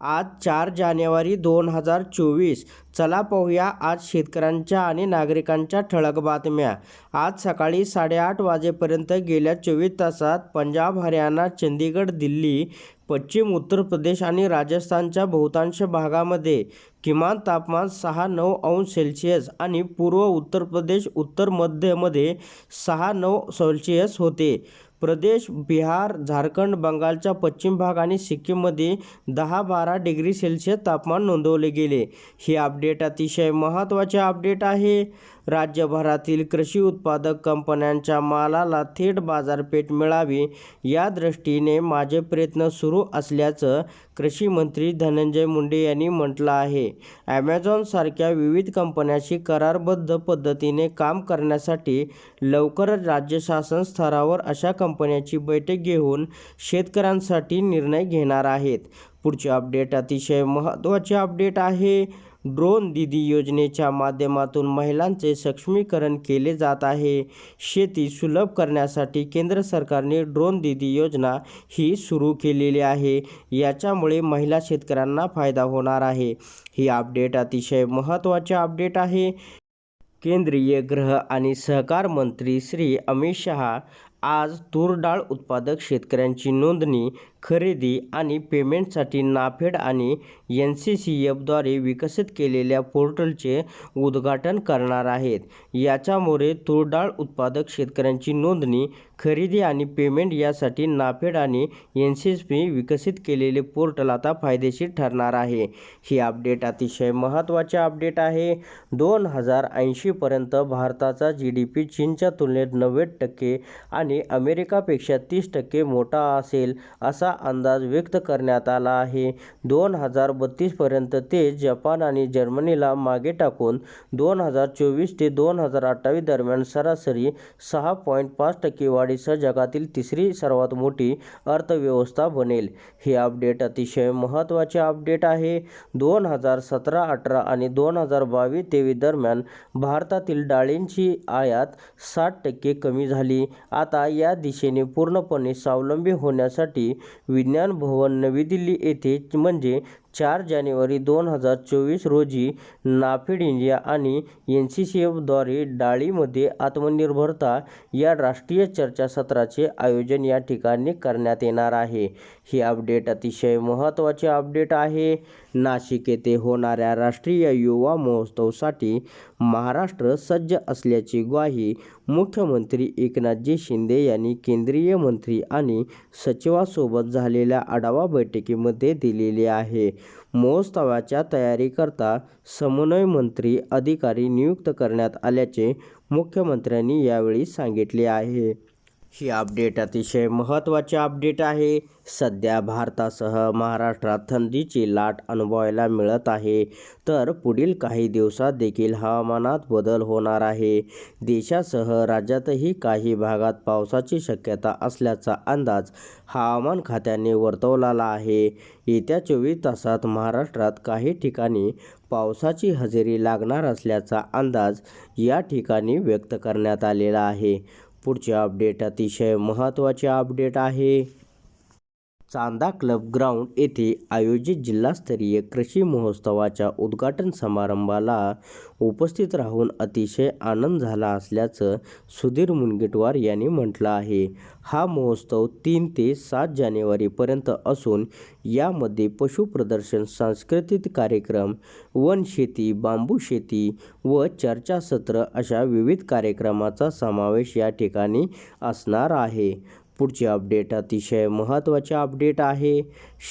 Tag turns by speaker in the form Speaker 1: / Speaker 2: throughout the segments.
Speaker 1: आज चार जानेवारी दोन हजार चोवीस. चला पाहूया आज शेतकऱ्यांच्या आणि नागरिकांच्या ठळक बातम्या. आज सकाळी साडेआठ वाजेपर्यंत गेल्या चोवीस तासात पंजाब हरियाणा चंदीगड दिल्ली पश्चिम उत्तर प्रदेश आणि राजस्थानच्या बहुतांश भागामध्ये किमान तापमान सहा नऊ अंश सेल्सिअस आणि पूर्व उत्तर प्रदेश उत्तर मध्यमध्ये सहा नऊ सेल्सिअस होते. प्रदेश बिहार झारखंड बंगालच्या पश्चिम भाग आणि सिक्कीममध्ये दहा बारा डिग्री सेल्सिअस तापमान नोंदवले गेले. ही अपडेट अतिशय महत्त्वाचे अपडेट आहे. राज्यभरातील कृषी उत्पादक कंपन्यांच्या मालाला थेट बाजारपेठ मिळावी या दृष्टीने माझे प्रयत्न सुरू असल्याचं कृषी मंत्री धनंजय मुंडे यांनी म्हटलं आहे. ॲमेझॉनसारख्या विविध कंपन्यांशी करारबद्ध पद्धतीने काम करण्यासाठी लवकरच राज्य शासन स्तरावर अशा कंपन्यांची बैठक घेऊन शेतकऱ्यांसाठी निर्णय घेणार आहेत. पुढचे अपडेट अतिशय महत्त्वाचे अपडेट आहे. ड्रोन दिदी योजनेच्या माध्यमातून महिलांचे सक्षमीकरण केले जात आहे. शेती सुलभ करण्यासाठी केंद्र सरकारने ड्रोन दिदी योजना ही सुरू केलेली आहे. याच्यामुळे महिला शेतकऱ्यांना फायदा होणार आहे. ही अपडेट अतिशय महत्त्वाचे अपडेट आहे. केंद्रीय गृह आणि सहकार मंत्री श्री अमित शहा आज तूर डाळ उत्पादक शेतकऱ्यांची नोंदणी खरेदी आणि पेमेंटसाठी नाफेड आणि एन सी सी एफद्वारे विकसित केलेल्या पोर्टलचे उद्घाटन करणार आहेत. याच्यामुळे तूर डाळ उत्पादक शेतकऱ्यांची नोंदणी खरेदी आणि पेमेंट यासाठी नाफेड आणि एन सी एस पी विकसित केलेले पोर्टल आता फायदेशीर ठरणार आहे. ही अपडेट अतिशय महत्त्वाचे अपडेट आहे. दोन हजार ऐंशीपर्यंत भारताचा जी डी पी चीनच्या तुलनेत नव्वद टक्के आणि अमेरिकापेक्षा तीस टक्के मोठा असेल असा अंदाज व्यक्त करण्यात आला आहे. दोन हजार बत्तीसपर्यंत ते जपान आणि जर्मनीला मागे टाकून दोन हजार चोवीस ते दोन हजार अठ्ठावीस दरम्यान सरासरी सहा पॉईंट पाच टक्के वाढ वाढीसह जगातील तिसरी सर्वात मोठी अर्थव्यवस्था बनेल. हे अपडेट अतिशय महत्त्वाचे अपडेट आहे. दोन हजार सतरा अठरा आणि दोन हजार बावीस तेवीस दरम्यान भारतातील डाळींची आयात साठ टक्के कमी झाली. आता या दिशेने पूर्णपणे स्वावलंबी होण्यासाठी विज्ञान भवन नवी दिल्ली येथे म्हणजे चार जानेवारी दोन हजार चोवीस रोजी नाफेड इंडिया आणि एन सी सी एफद्वारे डाळीमध्ये आत्मनिर्भरता या राष्ट्रीय चर्चासत्राचे आयोजन या ठिकाणी करण्यात येणार आहे. ही अपडेट अतिशय महत्त्वाचे अपडेट आहे. नाशिक येथे होणाऱ्या राष्ट्रीय युवा महोत्सवासाठी महाराष्ट्र सज्ज असल्याची ग्वाही मुख्यमंत्री एकनाथजी शिंदे यांनी केंद्रीय मंत्री आणि सचिवासोबत झालेल्या आढावा बैठकीमध्ये दिलेली आहे. महोत्सवाच्या तयारीकरता समन्वय मंत्री अधिकारी नियुक्त करण्यात आल्याचे मुख्यमंत्र्यांनी यावेळी सांगितले आहे. ही अपडेट अतिशय महत्त्वाची अपडेट आहे. सध्या भारतासह महाराष्ट्रात थंडीची लाट अनुभवायला मिळत आहे. तर पुढील काही दिवसात देखील हवामानात बदल होणार आहे. देशासह राज्यातही काही भागात पावसाची शक्यता असल्याचा अंदाज हवामान खात्याने वर्तवलेला आहे. येत्या चोवीस तासात महाराष्ट्रात काही ठिकाणी पावसाची हजेरी लागणार असल्याचा अंदाज या ठिकाणी व्यक्त करण्यात आलेला आहे. पुढचे अपडेट अतिशय महत्त्वाचे अपडेट आहे. चांदा क्लब ग्राउंड येथे आयोजित जिल्हास्तरीय कृषी महोत्सवाच्या उद्घाटन समारंभाला उपस्थित राहून अतिशय आनंद झाला असल्याचं सुधीर मुनगेटवार यांनी म्हटलं आहे. हा महोत्सव तीन ते सात जानेवारीपर्यंत असून यामध्ये पशुप्रदर्शन सांस्कृतिक कार्यक्रम वन शेती बांबू शेती व चर्चासत्र अशा विविध कार्यक्रमाचा समावेश या ठिकाणी असणार आहे. पुढचे अपडेट अतिशय महत्त्वाचे अपडेट आहे.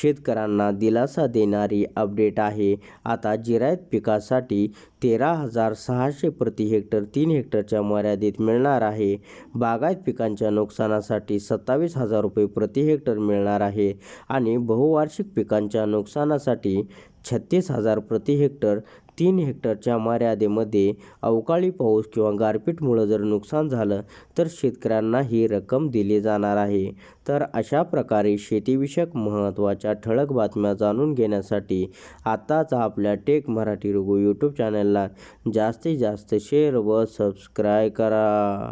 Speaker 1: शेतकऱ्यांना दिलासा देणारी अपडेट आहे. आता जिरायत पिकासाठी तेरा हजार सहाशे प्रति हेक्टर तीन हेक्टरच्या मर्यादित मिळणार आहे. बागायत पिकांच्या नुकसानासाठी सत्तावीस हजार रुपये प्रति हेक्टर मिळणार आहे. आणि बहुवार्षिक पिकांच्या नुकसानासाठी छत्तीस हजार प्रति हेक्टर तीन हेक्टरच्या मर्यादेमध्ये अवकाळी पाऊस किंवा गारपीटमुळं जर नुकसान झालं तर शेतकऱ्यांना ही रक्कम दिली जाणार आहे. तर अशा प्रकारे शेतीविषयक महत्त्वाच्या ठळक बातम्या जाणून घेण्यासाठी आत्ताच आपल्या टेक मराठी रघु यूट्यूब चॅनलला जास्तीत जास्त शेअर व सबस्क्राय करा.